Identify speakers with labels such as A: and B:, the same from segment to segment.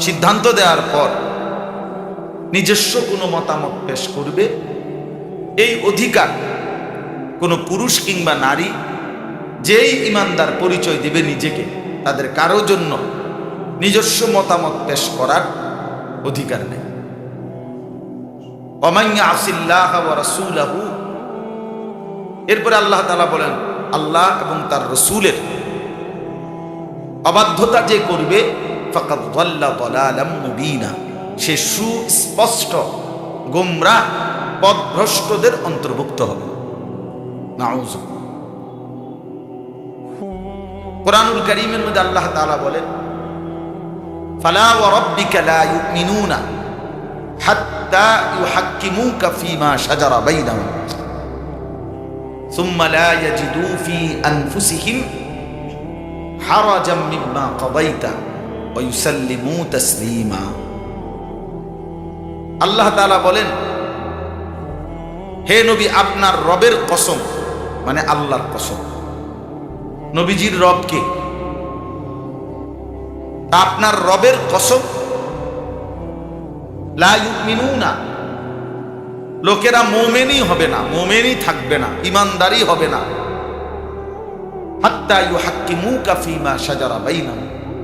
A: সিদ্ধান্ত দেওয়ার পর নিজস্ব কোনো মতামত পেশ করবে। এই অধিকার কোনো পুরুষ কিংবা নারী যেই ইমানদার পরিচয় দিবে নিজেকে, তাদের কারও জন্য নিজস্ব মতামত পেশ করার অধিকার নেই। এরপরে আল্লাহ তালা বলেন, আল্লাহ এবং তার রসুলের অবাধ্যতা যে করবে ফাকাদ দাল্লা দালালাম মুবিনা সে সুস্পষ্ট গোমরা পথভ্রষ্টদের অন্তর্ভুক্ত হবে নাউজ কোরআনুল করিমের মধ্যে আল্লাহ তাআলা বলেন ফালা ওয়া রাব্বিকা লা ইউমিনুনা হাত্তা ইউহাক্কিমুকা ফীমা শাজারা বাইনাহুম ثم لا يجدوا في أنفسهم حرجا مما قضيت ওয়ুসাল্লিমু তসলিমা আল্লাহ তাআলা বলেন, হে নবী, আপনার রবের কসম মানে আল্লাহর কসম। নবীজির রবকে আপনার রবের কসম? লাইমিনুনা লোকেরা মোমেনই হবে না, মোমেনই থাকবে না ইমানদারি হবে না। হাত্তা ইউ হাক্কিমু কাফিমা সাজারা বাইনা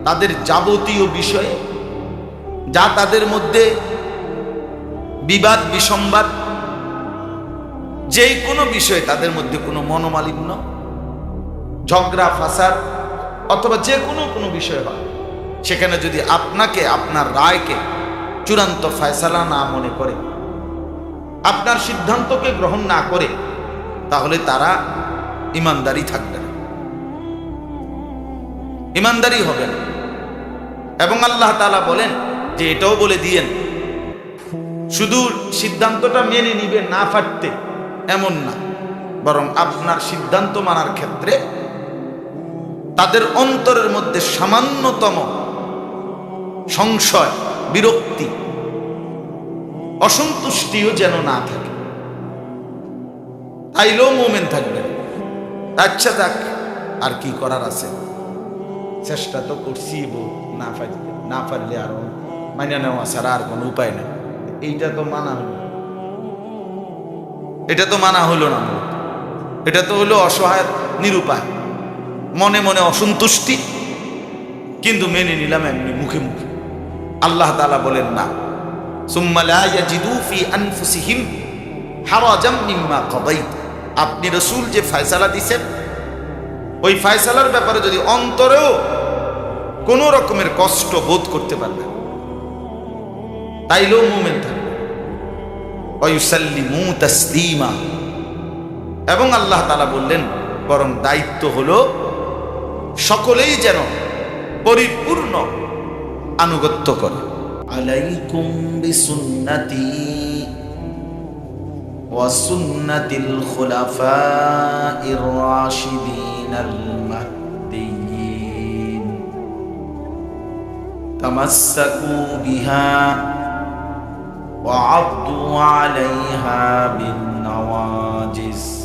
A: তাদের যাবতীয় বিষয়ে, যা তাদের মধ্যে বিবাদ বিসম্বাদ যে কোনো বিষয়ে তাদের মধ্যে কোনো মনোমালিন্য, ঝগড়া ফাসাদ অথবা যে কোনো কোনো বিষয় হয়। সেখানে যদি আপনাকে, আপনার রায়কে চূড়ান্ত ফয়সালা না মনে করে, আপনার সিদ্ধান্তকে গ্রহণ না করে, তাহলে তারা ইমানদারি থাকবে না। ইমানদারি হবে না। এবং আল্লাহ তালা বলেন যে এটাও বলে দিয়েন। শুধু সিদ্ধান্তটা মেনে নিবে না ফাটতে এমন না, বরং আপনার সিদ্ধান্ত মানার ক্ষেত্রে তাদের অন্তরের মধ্যে সামান্যতম সংশয়, বিরক্তি, অসন্তুষ্টিও যেন না থাকে। তাইলেও মোমেন থাকবেন। আচ্ছা যাক, আর কি করার আছে? চেষ্টা তো করছি বউ। না পারলে না পারলে আর মানিয়ে নেওয়া ছাড়া আর কোনো উপায় নেই। এইটা তো মানা হলো। এটা তো মানা হলো না এটা তো হলো অসহায়, নিরুপায়, মনে মনে অসন্তুষ্টি, কিন্তু মেনে নিলাম এমনি মুখে মুখে। আল্লাহ তালা বলেন, না। আপনি রসুল যে ফায়সালা দিছেন, ওই ফায়সালার ব্যাপারে যদি অন্তরেও কোনো রকমের কষ্ট বোধ করতে পারবে তাইলেও মুমেন থাকবে ওয়ুসাল্লিমু তাসলিমা এবং আল্লাহ তাআলা বললেন বরং দায়িত্ব হলো সকলেই যেন পরিপূর্ণ আনুগত্য করে আলাইকুম বিসুন্নতি وسنة الخلفاء الراشدين تمسكوا بها وعضوا عليها بالنواجز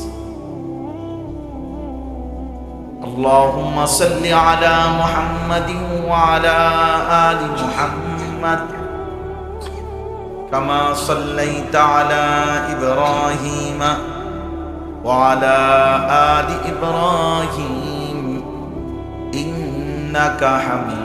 A: اللهم صل على محمد وعلى آل محمد كما صليت على إبراهيم وعلى آل إبراهيم إنك حميد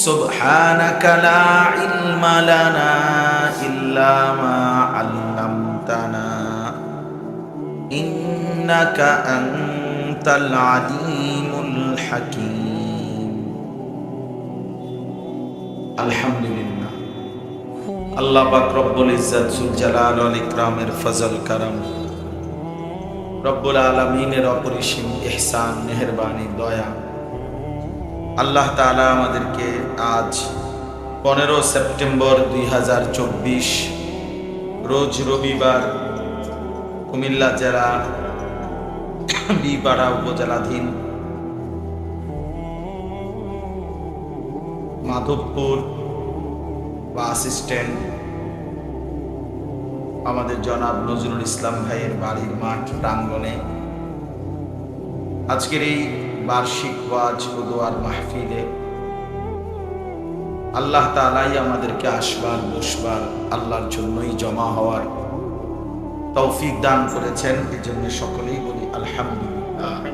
A: سبحانك لا علم لنا إلا ما علمتنا إنك أنت العليم الحكيم الحمد لله আল্লাহ পাক রব্বুল ইজ্জত জুল জালাল ওয়াল ইকরামের ফজল করম রব্বুল আলামিনের অপরিসীম ইহসান মেহেরবানি দয়া আল্লাহ তাআলা আমাদেরকে আজ পনেরো সেপ্টেম্বর দুই হাজার চব্বিশ, রোজ রবিবার কুমিল্লা জেলা বিপাড়া উপজেলাধীন মাধবপুর বাস স্ট্যান্ড, আমাদের জনাব নজরুল ইসলাম ভাইয়ের বাড়ির মাঠ প্রাঙ্গণে। আজকের এই বার্ষিক ওয়াজ ও দোয়ার মাহফিলে আল্লাহ তালাই আমাদেরকে আসবার, বসবার, আল্লাহর জন্যই জমা হওয়ার তৌফিক দান করেছেন। এই জন্য সকলেই বলি আলহামদুলিল্লাহ।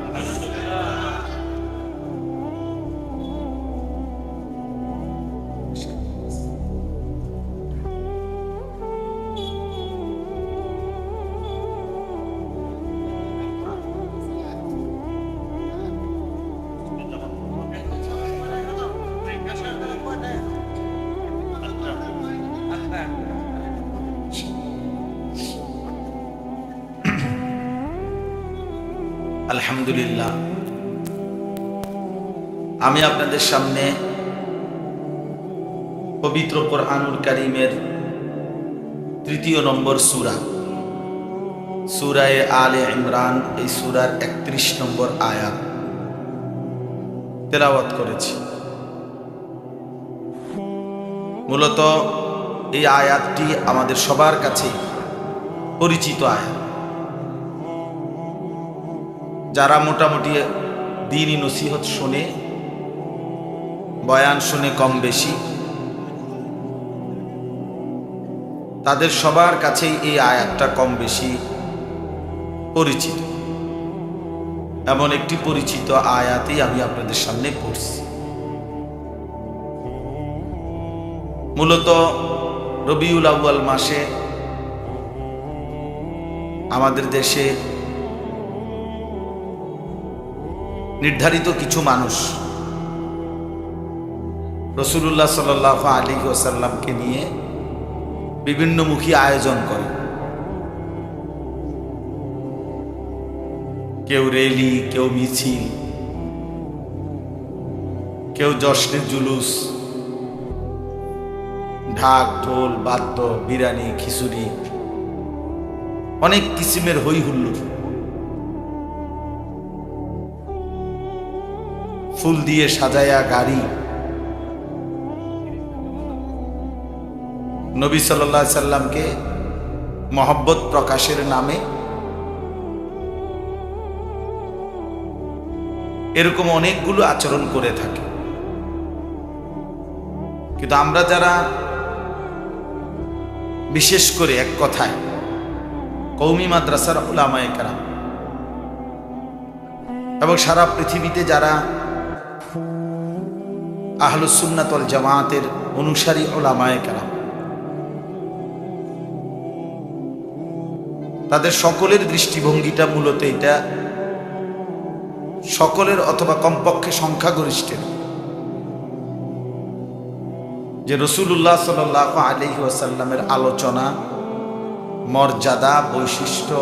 A: আলহামদুলিল্লাহ। আমি আপনাদের সামনে পবিত্র কোরআনুল কারিমের তৃতীয় নম্বর সুরা, সুরায় আলে ইমরান, এই সুরার একত্রিশ নম্বর আয়াত তেলাওয়াত করেছি। মূলত এই আয়াতটি আমাদের সবার কাছে পরিচিত আয়াত। যারা মোটামুটি দিনই নসিহত শোনে, বয়ান শুনে কম বেশি, তাদের সবার কাছেই এই আয়াতটা কম বেশি পরিচিত। এমন একটি পরিচিত আয়াতই আমি আপনাদের সামনে পড়ছি। মূলত রবিউল আউয়াল মাসে আমাদের দেশে নির্ধারিত কিছু মানুষ রসুল্লাহ সাল আলী ওসাল্লামকে নিয়ে বিভিন্নমুখী আয়োজন করে। কেউ রেলি, কেউ মিছিল, কেউ জশ্নের জুলুস, ঢাক, ঢোল, বাদ্য, বিরিয়ানি, খিচুড়ি, অনেক কিসিমের হই হুল্লুর ফুল দিয়ে সাজায়া গাড়ি। নবী সাল্লা সাল্লামকে মহব্বত প্রকাশের নামে এরকম অনেকগুলো আচরণ করে থাকে। কিন্তু আমরা যারা বিশেষ করে এক কথায় কৌমি মাদ্রাসার ওলামায় কারাম এবং সারা পৃথিবীতে যারা আহলুসুন্নাতল জামায়াতের অনুসারী ওলামায় কারাম। তাদের সকলের দৃষ্টিভঙ্গিটা মূলত এটা, সকলের অথবা কমপক্ষে সংখ্যাগরিষ্ঠের। যে রসুল্লাহ সাল আলহি ওয়াসাল্লামের আলোচনা, মর্যাদা, বৈশিষ্ট্য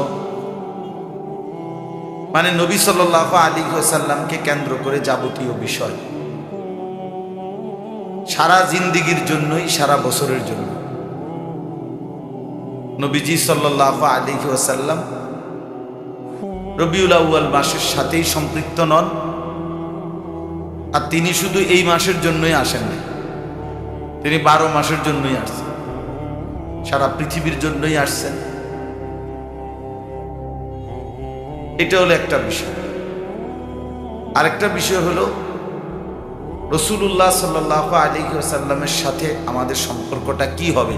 A: মানে নবী সাল্লাহ আলী ওয়াসাল্লামকে কেন্দ্র করে যাবতীয় বিষয়। সারা জিন্দিগির জন্যই, সারা বছরের জন্য। নবীজি সাল্লাহ আলী ওয়াসাল্লাম রবিউল আউ্য়াল মাসের সাথেই সম্পৃক্ত নন। আর তিনি শুধু এই মাসের জন্যই আসেন না তিনি বারো মাসের জন্যই আসছেন। সারা পৃথিবীর জন্যই আসছেন। এটা হলো একটা বিষয়। আরেকটা বিষয় হলো রসুল্লাহ সাল্লাহ আলী সাল্লামের সাথে আমাদের সম্পর্কটা কি হবে?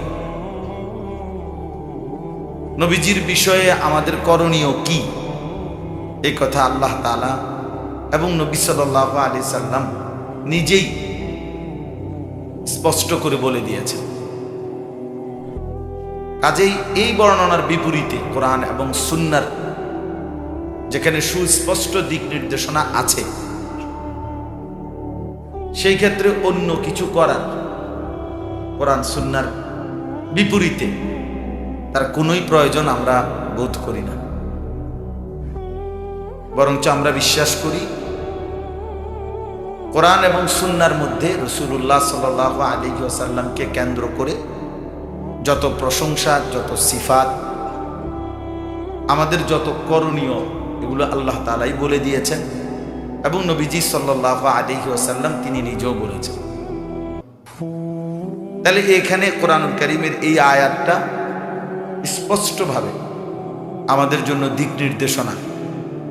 A: নবীজির বিষয়ে আমাদের করণীয় কি? এই কথা আল্লাহ তালা এবং নবী সাল্লাহ আলি সাল্লাম নিজেই স্পষ্ট করে বলে দিয়েছেন। কাজেই এই বর্ণনার বিপরীতে কোরআন এবং সুন্নার যেখানে সুস্পষ্ট দিক নির্দেশনা আছে সেই ক্ষেত্রে অন্য কিছু করার কোরআন সুন্নার বিপরীতে তার কোনোই প্রয়োজন আমরা বোধ করি না। বরঞ্চ আমরা বিশ্বাস করি কোরআন এবং সুন্নার মধ্যে রসুল্লাহ সাল আলী ওসাল্লামকে কেন্দ্র করে যত প্রশংসা, যত সিফাত, আমাদের যত করণীয়, এগুলো আল্লাহ তালাই বলে দিয়েছেন। এবং নবীজি সাল্লাহ আলী তিনি নিজেও বলেছেন। তাহলে এখানে কোরআনুল করিমের এই আয়াতটা স্পষ্টভাবে আমাদের জন্য দিক নির্দেশনা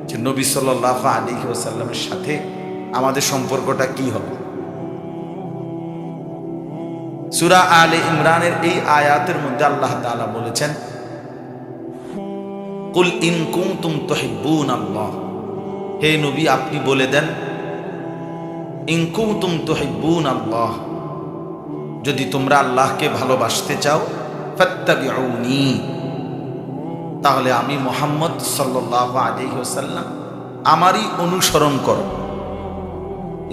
A: যে নবী সাল্লাহ আলী ওসাল্লামের সাথে আমাদের সম্পর্কটা কি হবে। সুরা আলে ইমরানের এই আয়াতের মধ্যে আল্লাহ বলেছেন, কুল ইন কুনতুম তুহিব্বুন আল্লাহ হে নবী, আপনি বলে দেন, ইন কুনতুম তুহিব্বুন আল্লাহ যদি তোমরা আল্লাহকে ভালোবাসতে চাও, ফাত্তাবিউনি তাহলে আমি মোহাম্মদ সাল্লাল্লাহু আলাইহি ওয়াসাল্লাম আমারই অনুসরণ করো।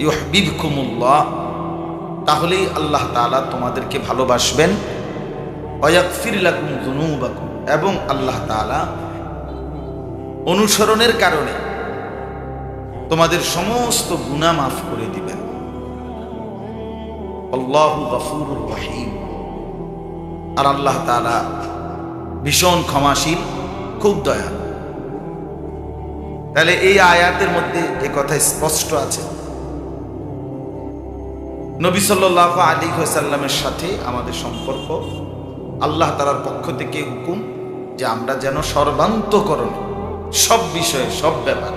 A: ইউহবিবকুমুল্লাহ, তাহলেই আল্লাহ তাআলা তোমাদেরকে ভালোবাসবেন। ওয়াগফির লাকুম যুনুবাকুম, এবং আল্লাহ তাআলা অনুসরণের কারণে তোমাদের সমস্ত গুণা মাফ করে দিবেন আর আল্লাহ তাআলা ভীষণ ক্ষমাশীল, খুব দয়া তাহলে এই আয়াতের মধ্যে এ কথা স্পষ্ট আছে। নবী সাল্লাহ আলী সাল্লামের সাথে আমাদের সম্পর্ক, আল্লাহ তালার পক্ষ থেকে হুকুম যে আমরা যেন সর্বান্তকরণ, সব বিষয়ে সব ব্যাপার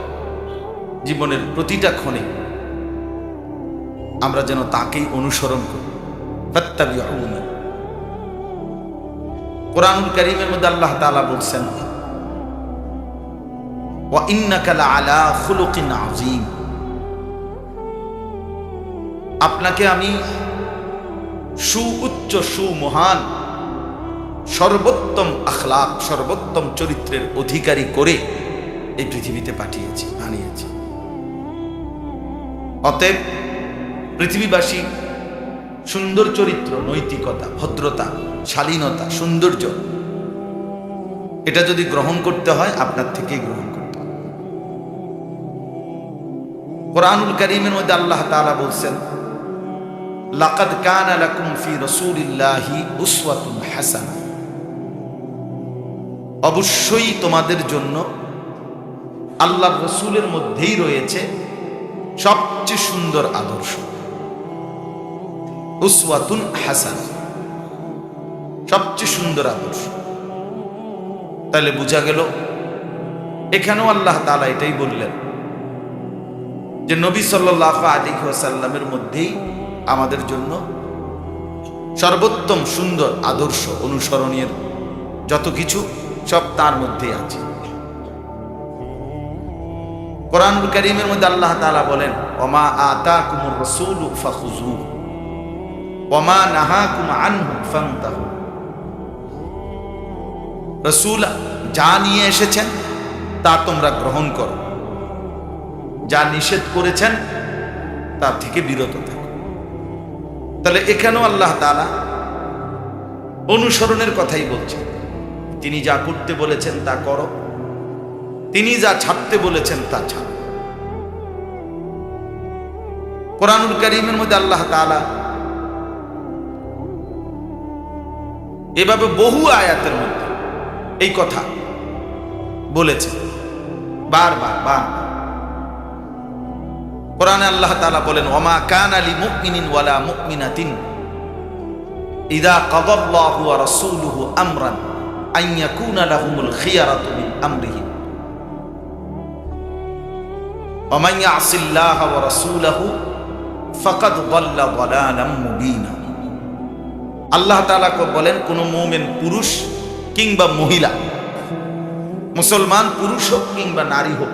A: জীবনের প্রতিটা ক্ষণে আমরা যেন তাকেই অনুসরণ করি। কোরআনুল করিমের মধ্যে আল্লাহ তাআলা বলছেন আপনাকে আমি সুউচ্চ, সুমহান, সর্বোত্তম আখলাক, সর্বোত্তম চরিত্রের অধিকারী করে এই পৃথিবীতে পাঠিয়েছি, বানিয়েছি। অতএব পৃথিবীবাসী সুন্দর চরিত্র, নৈতিকতা, ভদ্রতা, শালীনতা, সৌন্দর্য, এটা যদি গ্রহণ করতে হয়, আপনার থেকেই গ্রহণ করতে কোরআনুল করিমের মধ্যে আল্লাহ তাআলা বলছেন, লাকাদ কান লাকুম ফি রাসূলিল্লাহি উসওয়াতুন হাসানা। অবশ্যই তোমাদের জন্য আল্লাহর রসুলের মধ্যেই রয়েছে সবচেয়ে সুন্দর আদর্শ। উসওয়াতুন হাসান। সবচেয়ে সুন্দর আদর্শ। তাহলে বোঝা গেল, এখানেও আল্লাহ তাআলা এটাই বললেন যে নবী সাল্লাহ আলী মধ্যেই আমাদের জন্য সর্বোত্তম সুন্দর আদর্শ অনুসরণের যত কিছু সব তার মধ্যেই আছে। কোরআনুল করিমের মধ্যে আল্লাহ তাআলা বলেন, ওমা আতা কুমুর রসুল ফাখুজু ওমা নাহা কুম আনহু রসুল যা নিয়ে এসেছেন, তা তোমরা গ্রহণ করো। যা নিষেধ করেছেন তার থেকে বিরত থাকো। তাহলে এখানেও আল্লাহ তাআলা অনুসরণের কথাই বলছেন। তিনি যা করতে বলেছেন, তা করো। তিনি যা ছাড়তে বলেছেন তা ছাড়ো। কোরআনুল করিমের মধ্যে আল্লাহ তাআলা এভাবে বহু আয়াতের মধ্যে এই কথা বলেছে বারবার বার কোরআনে আল্লাহ তালা বলেন, ওমা কান আলী মুকমিনিন ওয়ালা মুকমিনাতিন ইদা কাদাল্লাহু ওয়া রাসূলুহু আমরান আন ইয়াকুনা লাহুমুল খিয়ারাতু মিন অমাইয়া আসিল্লাহ রসুলাহু ফকত বল্লা বলালাম মুবিনা আল্লাহ তালা বলেন, কোন মোমেন পুরুষ কিংবা মহিলা, মুসলমান পুরুষ হোক কিংবা নারী হোক,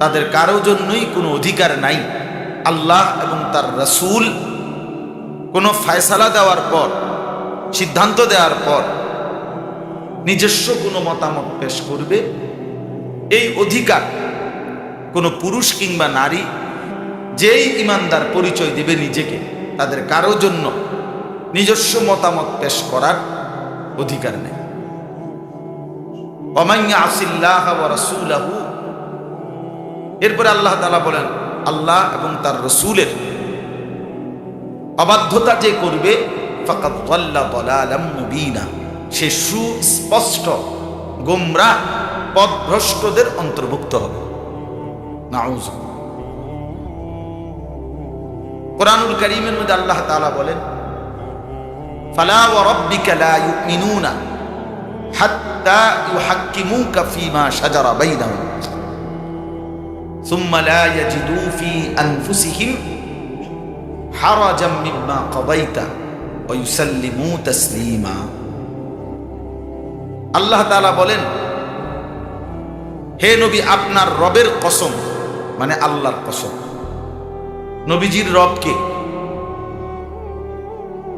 A: তাদের কারও জন্যই কোনো অধিকার নাই। আল্লাহ এবং তার রসুল কোনো ফায়সালা দেওয়ার পর, সিদ্ধান্ত দেওয়ার পর নিজস্ব কোনো মতামত পেশ করবে। এই অধিকার কোনো পুরুষ কিংবা নারী, যেই ইমানদার পরিচয় দেবে নিজেকে, তাদের কারও জন্য নিজস্ব মতামত পেশ করার অধিকার নেই। অমাইয়া আসিল্লাহ রাসূলাহু। এরপরে আল্লাহ তাআলা বলেন, আল্লাহ এবং তার রসুলের অবাধ্যতা যে করবে সে সুস্পষ্ট গোমরা পথভ্রষ্টদের অন্তর্ভুক্ত হবে। নাউজ কোরআনুল করিমের মধ্যে আল্লাহ তাআলা বলেন ফালা ওয়া রাব্বিকা লা ইউমিনুনা হাত্তা ইউহাক্কিমুকা ফীমা শাজারা বাইনাহুম ثم لا يجدوا في أنفسهم حرجا مما قضيت ويسلموا تسليما আল্লাহ তাআলা বলেন হে নবী আপনার রবের কসম মানে আল্লাহর কসম। নবীজির রবকে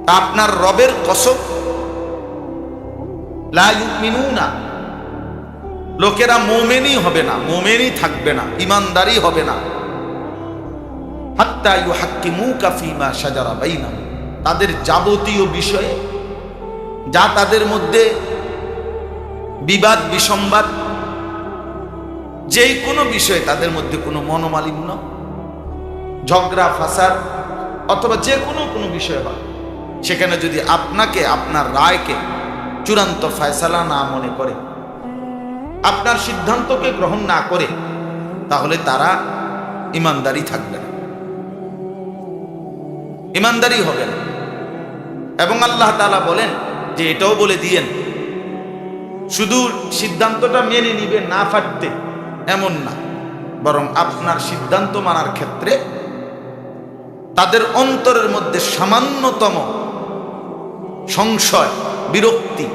A: আপনার রবের কসম? ইউমিনুনা। লোকেরা মোমেনই হবে না, মোমেনই থাকবে না ইমানদারি হবে না। হাত্তা ইউহাক্কিমুকা ফীমা শাজারা বাইনাহুম। তাদের যাবতীয় বিষয়ে, যা তাদের মধ্যে বিবাদ, বিসম্বাদ যেই কোনো বিষয়ে তাদের মধ্যে কোনো মনোমালিন্য, ঝগড়া ফাসাদ অথবা যে কোনো কোনো বিষয় হয়, সেখানে যদি আপনাকে, আপনার রায়কে চূড়ান্ত ফয়সালা না মনে করে, আপনার সিদ্ধান্তকে গ্রহণ না করে, তাহলে তারা ইমানদারি থাকবে না। ইমানদারি হবে না। এবং আল্লাহ তালা বলেন যে এটাও বলে দিয়েন, শুধু সিদ্ধান্তটা মেনে নিবে না ফাটতে এমন না। বরং আপনার সিদ্ধান্ত মানার ক্ষেত্রে তাদের অন্তরের মধ্যে সামান্যতম সংশয়, বিরক্তি,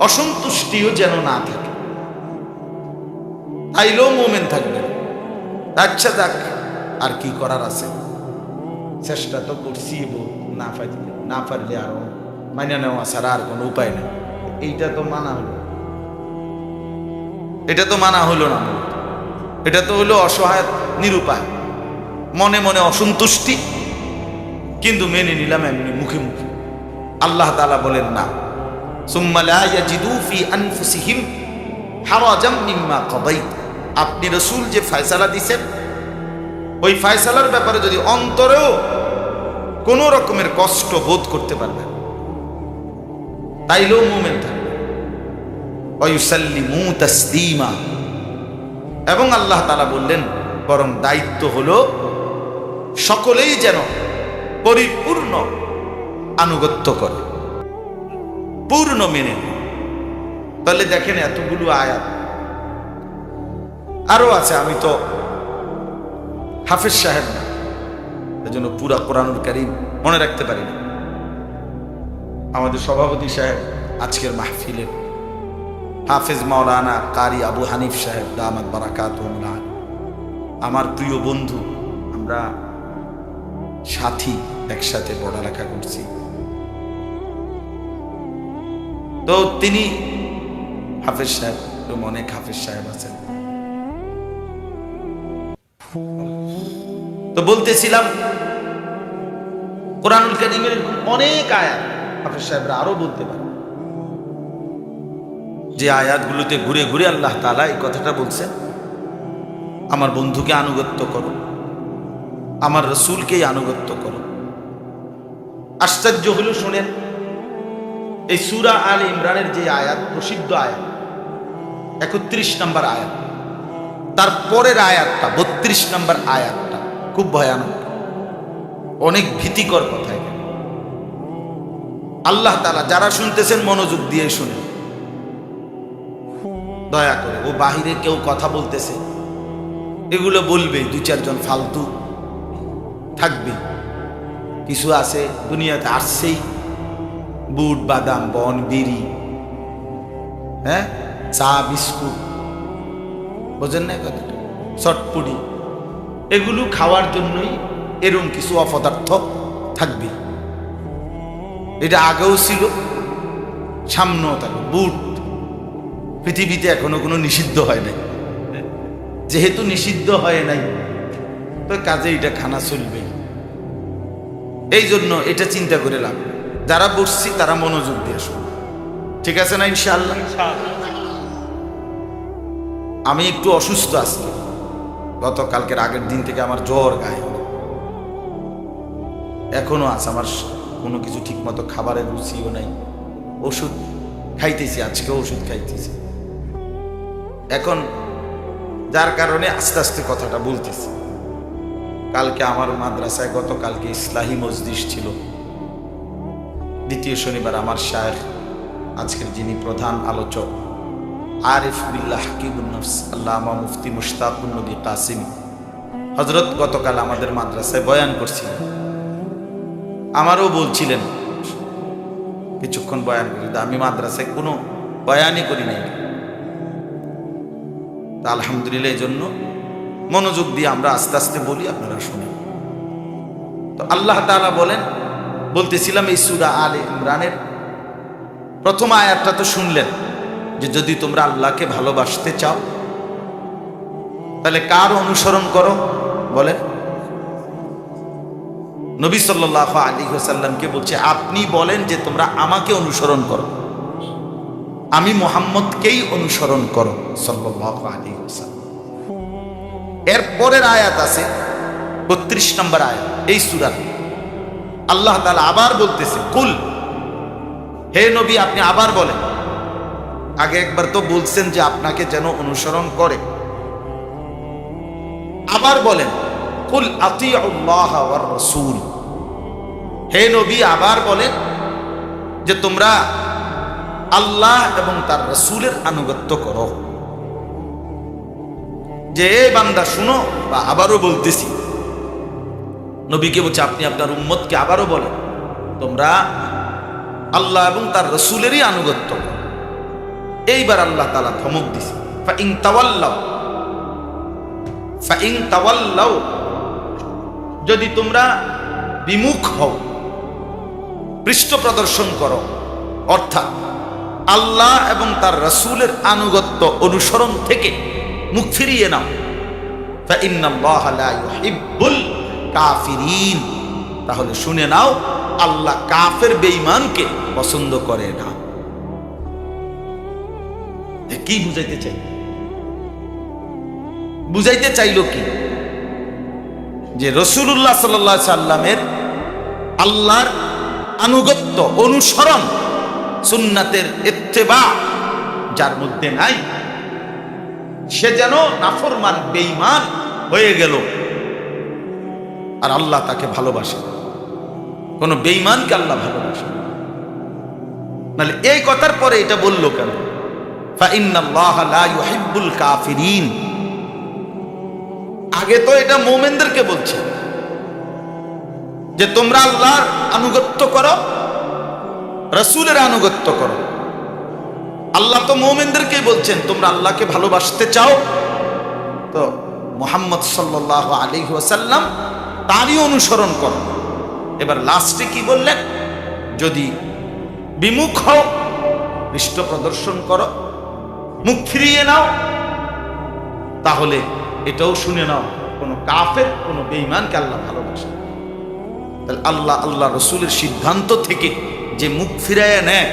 A: অসন্তুষ্টিও যেন না থাকে। তাইলেও মোমেন থাকবে। আচ্ছা যাক, আর কি করার আছে? চেষ্টা তো করছি না পাইলে না পারলে আরও মাইনে নেওয়া ছাড়া আর কোনো উপায় নেই। এইটা তো মানা হলো। এটা তো মানা হলো না। এটা তো হলো অসহায়, নিরুপায়। মনে মনে অসন্তুষ্টি, কিন্তু মেনে নিলাম এমনি মুখে মুখে। আল্লাহ তালা বলেন, না। আপনি রসুল যে ফয়সালা দিছেন, ওই ফয়সালার ব্যাপারে যদি অন্তরেও কোনো রকমের কষ্ট বোধ করতে পারবেন, তাইলেও মুমেন থাকবে। ওয়ুসাল্লিমু তাসলিমা। এবং আল্লাহ তালা বললেন, বরং দায়িত্ব হলো সকলেই যেন পরিপূর্ণ আনুগত্য করে, পূর্ণ মেনে তাহলে দেখেন এতগুলো আয়াত। আরও আছে, আমি তো হাফিজ সাহেব না, এজন্য পুরা কোরআনুল কারীম মনে রাখতে পারি না। আমাদের সভাপতি সাহেব আজকের মাহফিলের হাফেজ মাওলানা কারি আবু হানিফ সাহেব, দামাত বারাকাত আমার প্রিয় বন্ধু, আমরা সাথী একসাথে পড়ালেখা করছি। তো তিনি হাফেজ সাহেব অনেক হাফেজ সাহেব আছেন। তো বলতেছিলাম, কোরআনুল কারিমের অনেক আয়াত হাফেজ সাহেবরা আরও বলতে পারে। যে আয়াতগুলোতে ঘুরে ঘুরে আল্লাহ তাআলা এই কথাটা বলছেন, আমার বন্ধুকে আনুগত্য করো, আমার রসুলকেই আনুগত্য করো। আশ্চর্য হলো শুনেন, এই সুরা আল ইমরানের যে আয়াত, প্রসিদ্ধ আয়াত, একত্রিশ নম্বর আয়াত, তার পরের আয়াতটা, বত্রিশ নম্বর আয়াতটা খুব ভয়ানক। অনেক ভীতিকর কথা আল্লাহ তালা যারা শুনতেছেন মনোযোগ দিয়ে শুনেন। দয়া করে, ও বাহিরে কেউ কথা বলতেছে। এগুলো বলবে, দু চারজন ফালতু। থাকবে। কিছু আছে, দুনিয়াতে আসছেই। বুট, বাদাম, বন, বিড়ি। হ্যাঁ? চা, বিস্কুট। বোঝেন না কথাটা? চটপুরি এগুলো খাওয়ার জন্যই এরম কিছু অপদার্থ থাকবে। এটা আগেও ছিল, সামনেও থাকবে। বুট পৃথিবীতে এখনও কোনো নিষিদ্ধ হয় নাই। যেহেতু নিষিদ্ধ হয় নাই তো কাজে এটা খানা চলবে। এই জন্য এটা চিন্তা করে লাভ যারা বসছি তারা মনোযোগ দিয়ে শুনুন ঠিক আছে না ইনশাআল্লাহ? আমি একটু অসুস্থ আজকে। গতকালকের আগের দিন থেকে আমার জ্বর গায়ে। এখনও আছে আমার কোনো কিছু ঠিক মতো খাবারের রুচিও নাই। ওষুধ খাইতেছি আজকে ওষুধ খাইতেছি। এখন যার কারণে আস্তে আস্তে কথাটা বলতেছি। কালকে আমার মাদ্রাসায় গতকালকে ইসলাহী মসজিদ ছিল। দ্বিতীয় শনিবার আমার শায়েখ, আজকের যিনি প্রধান আলোচক, আরিফ বিল্লাহ হাকিবুল নফস, আল্লামা মুফতি মুশতাকুল নবী কাসিমি হজরত গতকাল আমাদের মাদ্রাসায় বয়ান করছিলেন। আমারও বলছিলেন, কিছুক্ষণ বয়ান করি। আমি মাদ্রাসায় কোনো বয়ানই করি নাই। তা আলহামদুলিল্লাহ এই জন্য মনোযোগ দিয়ে আমরা আস্তে আস্তে বলি, আপনারা শুনেন। তো আল্লাহ তাআলা বলেন, বলতেছিলাম এই সুরা আলে ইমরানের প্রথম আয়াতটা তো শুনলেন, যে যদি তোমরা আল্লাহকে ভালোবাসতে চাও, তাহলে কার অনুসরণ করো? বলেন। নবী সাল্লাহ আলী সাল্লামকে বলছে, আপনি বলেন যে তোমরা আমাকে অনুসরণ করো। আমি মোহাম্মদকেই অনুসরণ করো সাল্লাহ এর পরের আয়াত আছে, বত্রিশ নম্বর আয়াত, এই সুরাত আল্লাহ তালা আবার বলতেছে, কুল, হে নবী, আপনি আবার বলেন। আগে একবার তো বলছেন যে আপনাকে যেন অনুসরণ করে। আবার বলেন, কুল ওয়ার রাসূল। হে নবী, আবার বলেন যে তোমরা আল্লাহ এবং তার রসুলের আনুগত্য করো। যে বান্দা, শুনো বা আবারও বলতেছি। নবীকে বলছে, আপনি আপনার উম্মতকে আবারও বলেন। তোমরা আল্লাহ এবং তার রসুলেরই আনুগত্য এইবার আল্লাহ তালা ধমক দিছে ফাইং তাওয়াল্লাও ফাইং তাওয়াল্লাও যদি তোমরা বিমুখ হও, পৃষ্ঠ প্রদর্শন করো, অর্থাৎ আল্লাহ এবং তার রসুলের আনুগত্য অনুসরণ থেকে মুখ ফিরিয়ে নাও। কাফিরিন। তাহলে শুনে নাও, আল্লাহ কাফের বেঈমানকে পছন্দ করে না। কি বুঝাইতে চাই? বুঝাইতে চাইল কি? যে রসুল্লাহ সাল্লামের আল্লাহর আনুগত্য অনুসরণ সুন্নাতের ইত্তেবা, যার মধ্যে নাই। সে যেন নাফরমান, বেঈমান হয়ে গেল। আর আল্লাহ তাকে ভালোবাসে। কোন বেঈমানকে আল্লাহ ভালোবাসে নাহলে এই কথার পরে এটা বলল কেন? কাফিরিন। আগে তো এটা মোমেনদেরকে বলছে যে তোমরা আল্লাহর আনুগত্য করো রসুলের আনুগত্য করো। আল্লাহ তো মোমেনদেরকেই বলছেন, তোমরা আল্লাহকে ভালোবাসতে চাও? তো মোহাম্মদ সাল্লাহ আলী ওয়াসাল্লাম তারই অনুসরণ করো। এবার লাস্টে কি বললেন? যদি বিমুখ হও পৃষ্ঠ প্রদর্শন করো, মুখ ফিরিয়ে নাও, তাহলে এটাও শুনে নাও, কোনো কাফের, কোনো বেঈমানকে আল্লাহ ভালোবাসে। তাহলে আল্লাহ আল্লাহ রসুলের সিদ্ধান্ত থেকে যে মুখ ফিরাইয়া নেয়